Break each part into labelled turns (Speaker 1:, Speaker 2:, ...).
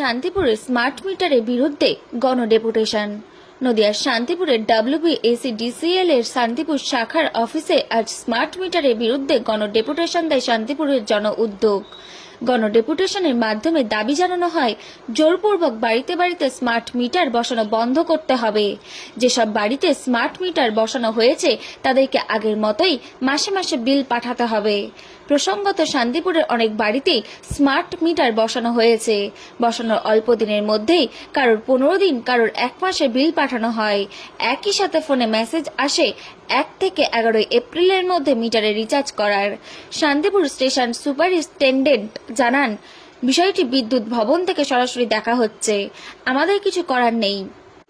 Speaker 1: শান্তিপুরে স্মার্ট মিটারের বিরুদ্ধে গণডেপুটেশন নদিয়ার শান্তিপুরের ডাব্লিউবিএসি ডিসিএল এর শান্তিপুর শাখার অফিসে আজ স্মার্ট মিটারের বিরুদ্ধে গণডেপুটেশন দেয় শান্তিপুরের জন উদ্যোগ গণডেপুটেশনের মাধ্যমে দাবি জানানো হয়, জোরপূর্বক বাড়িতে বাড়িতে স্মার্ট মিটার বসানো বন্ধ করতে হবে। যেসব বাড়িতে স্মার্ট মিটার বসানো হয়েছে, তাদেরকে আগের মতোই মাসে মাসে বিল পাঠাতে হবে। প্রসঙ্গত শান্তিপুরের অনেক বাড়িতেই স্মার্ট মিটার বসানো হয়েছে। বসানোর অল্প দিনের মধ্যেই কারোর পনেরো দিন, কারোর এক মাসের বিল পাঠানো হয়। একই সাথে ফোনে মেসেজ আসে এক থেকে এগারোই এপ্রিলের মধ্যে মিটারে রিচার্জ করার। শান্তিপুর স্টেশন সুপারিনটেন্ডেন্ট জানান, বিষয়টি বিদ্যুৎ ভবন থেকে সরাসরি দেখা হচ্ছে। আমাদের কিছু করার নেই।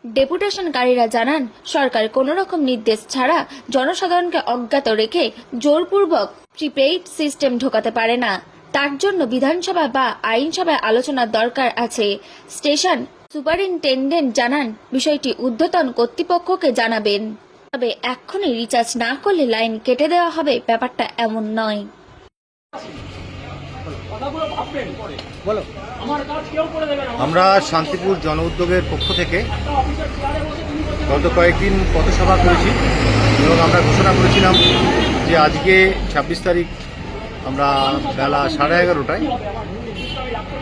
Speaker 1: ডেপুটেশনকারীরা জানান, সরকার কোনো রকম নির্দেশ ছাড়া জনসাধারণকে অজ্ঞাত রেখে জোরপূর্বক প্রিপেইড সিস্টেম ঢোকাতে পারে না। তার জন্য বিধানসভা বা আইনসভায় আলোচনার দরকার আছে। স্টেশন সুপারিনটেন্ডেন্ট জানান, বিষয়টি ঊর্ধ্বতন কর্তৃপক্ষকে জানাবেন। তবে এক্ষুনি রিচার্জ না করলে লাইন কেটে দেওয়া হবে, ব্যাপারটা এমন নয়।
Speaker 2: আমরা শান্তিপুর জন উদ্যোগের পক্ষ থেকে গত কয়েকদিন পথসভা করেছি এবং আমরা ঘোষণা করেছিলাম যে আজকে ছাব্বিশ তারিখ আমরা বেলা সাড়ে এগারোটায়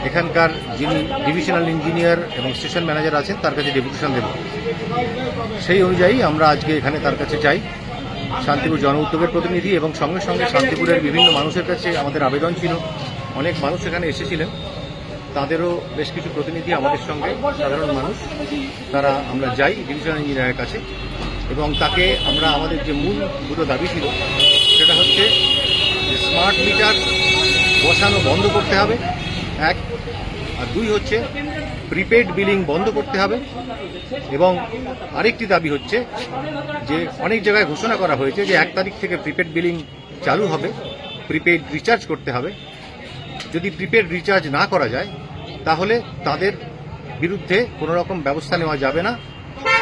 Speaker 2: এখানকার যিনি ডিভিশনাল ইঞ্জিনিয়ার এবং স্টেশন ম্যানেজার আছেন তার কাছে ডেপুটেশন দেব। সেই অনুযায়ী আমরা আজকে এখানে তার কাছে যাই। শান্তিপুর জন উদ্যোগের প্রতিনিধি এবং সঙ্গে সঙ্গে শান্তিপুরের বিভিন্ন মানুষের কাছে আমাদের আবেদন ছিল। অনেক মানুষ এখানে এসেছিলেন। তাদেরও বেশ কিছু প্রতিনিধি আমাদের সঙ্গে, সাধারণ মানুষ। তারা আমরা যাই ডিভিশনাল ইঞ্জিনিয়ারের কাছে। এবং তাকে আমরা আমাদের যে মূল দুটো দাবি ছিল, সেটা হচ্ছে স্মার্ট মিটার বসানো বন্ধ করতে হবে। এক, আর দুই হচ্ছে প্রিপেড বিলিং বন্ধ করতে হবে। এবং আরেকটি দাবি হচ্ছে যে অনেক জায়গায় ঘোষণা করা হয়েছে যে এক তারিখ থেকে প্রিপেড বিলিং চালু হবে প্রিপেড রিচার্জ করতে হবে। যদি প্রিপেড রিচার্জ না করা যায়, তাহলে তাদের বিরুদ্ধে কোনো রকম ব্যবস্থা নেওয়া যাবে না,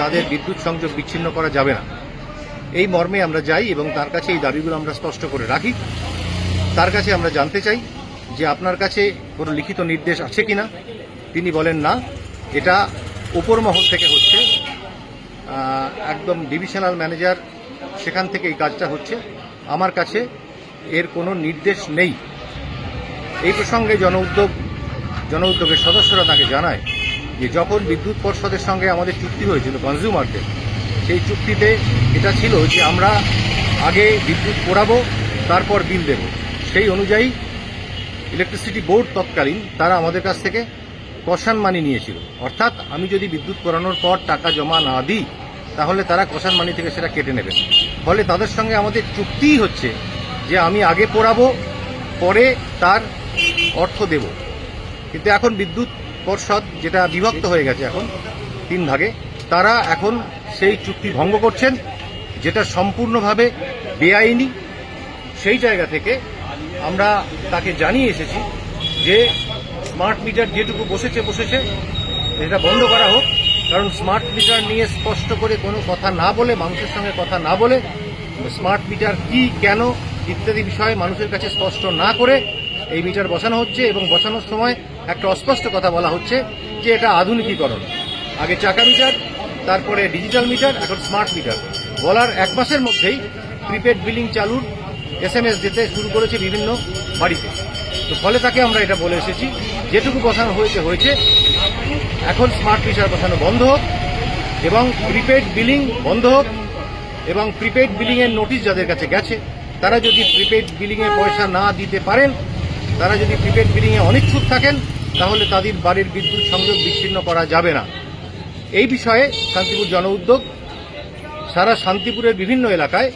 Speaker 2: তাদের বিদ্যুৎ সংযোগ বিচ্ছিন্ন করা যাবে না। এই মর্মে আমরা যাই এবং তার কাছে এই দাবিগুলো আমরা স্পষ্ট করে রাখি। তার কাছে আমরা জানতে চাই যে আপনার কাছে কোনো লিখিত নির্দেশ আছে কি না তিনি বলেন, না, এটা ওপর মহল থেকে হচ্ছে। একদম ডিভিশনাল ম্যানেজার সেখান থেকে এই কাজটা হচ্ছে। আমার কাছে এর কোনো নির্দেশ নেই। এই প্রসঙ্গে জন উদ্যোগ জন উদ্যোগের সদস্যরা তাকে জানায় যে যখন বিদ্যুৎ পর্ষদের সঙ্গে আমাদের চুক্তি হয়েছিল কনজিউমারদের সেই চুক্তিতে এটা ছিল যে আমরা আগে বিদ্যুৎ পোড়াবো, তারপর বিল দেব। সেই অনুযায়ী ইলেকট্রিসিটি বোর্ড তৎকালীন তারা আমাদের কাছ থেকে কষান মানি নিয়েছিল। অর্থাৎ আমি যদি বিদ্যুৎ পোড়ানোর পর টাকা জমা না দিই, তাহলে তারা কষান মানি থেকে সেটা কেটে নেবে। ফলে তাদের সঙ্গে আমাদের চুক্তিই হচ্ছে যে আমি আগে পোড়াবো পরে তার অর্থ দেব। কিন্তু এখন বিদ্যুৎ পর্ষদ যেটা বিভক্ত হয়ে গেছে এখন, তিন ভাগে, তারা এখন সেই চুক্তি ভঙ্গ করছেন, যেটা সম্পূর্ণভাবে বেআইনি। সেই জায়গা থেকে আমরা তাকে জানিয়ে এসেছি যে স্মার্ট মিটার যেটুকু বসেছে বসেছে, এটা বন্ধ করা হোক। কারণ স্মার্ট মিটার নিয়ে স্পষ্ট করে কোনো কথা না বলে, মানুষের সঙ্গে কথা না বলে স্মার্ট মিটার কি, কেন ইত্যাদি বিষয়ে মানুষের কাছে স্পষ্ট না করে এই মিটার বসানো হচ্ছে এবং বসানোর সময় একটা অস্পষ্ট কথা বলা হচ্ছে যে এটা আধুনিকীকরণ। আগে চাকা মিটার, তারপরে ডিজিটাল মিটার, এখন স্মার্ট মিটার। বলার এক মাসের মধ্যেই প্রিপেড বিলিং চালুর এস এম এস দিতে শুরু করেছে বিভিন্ন বাড়িতে। তো ফলে তাকে আমরা এটা বলে এসেছি, যেটুকু বসানো হয়েছে হয়েছে। এখন স্মার্ট মিটার বসানো বন্ধ হোক এবং প্রিপেড বিলিং বন্ধ হোক এবং প্রিপেড বিলিংয়ের নোটিশ যাদের কাছে গেছে তারা যদি প্রিপেড বিলিংয়ে পয়সা না দিতে পারেন, তারা যদি প্রিপেড বিলিংয়ে অনিচ্ছুক থাকেন, তাহলে তাদের বাড়ির বিদ্যুৎ সংযোগ বিচ্ছিন্ন করা যাবে না। এই বিষয়ে শান্তিপুর জন উদ্যোগ, সারা শান্তিপুরের বিভিন্ন এলাকায়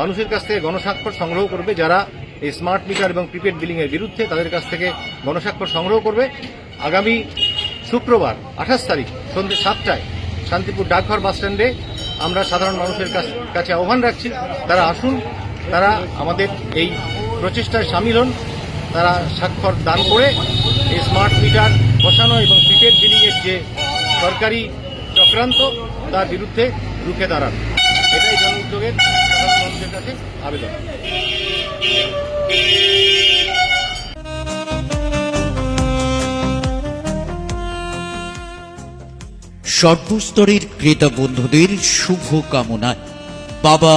Speaker 2: মানুষের কাছ থেকে গণস্বাক্ষর সংগ্রহ করবে, যারা এই স্মার্ট মিটার এবং প্রিপেড বিলিংয়ের বিরুদ্ধে তাদের কাছ থেকে গণস্বাক্ষর সংগ্রহ করবে। আগামী শুক্রবার, আঠাশ তারিখ, সন্ধ্যে সাতটায় শান্তিপুর ডাকঘর বাসস্ট্যান্ডে আমরা সাধারণ মানুষের কাছে আহ্বান রাখছি, তারা আসুন তারা আমাদের এই প্রচেষ্টায় সামিল হন। তারা স্বাক্ষর দান করে এই স্মার্ট মিটার বসানো এবং প্রিপেড বিলিংয়ের যে সরকারি চক্রান্ত, তার বিরুদ্ধে রুখে দাঁড়ান। এটাই জন উদ্যোগের কাছে আবেদন।
Speaker 3: সর্বস্তরের ক্রেতা বন্ধুদের শুভ কামনায় বাবা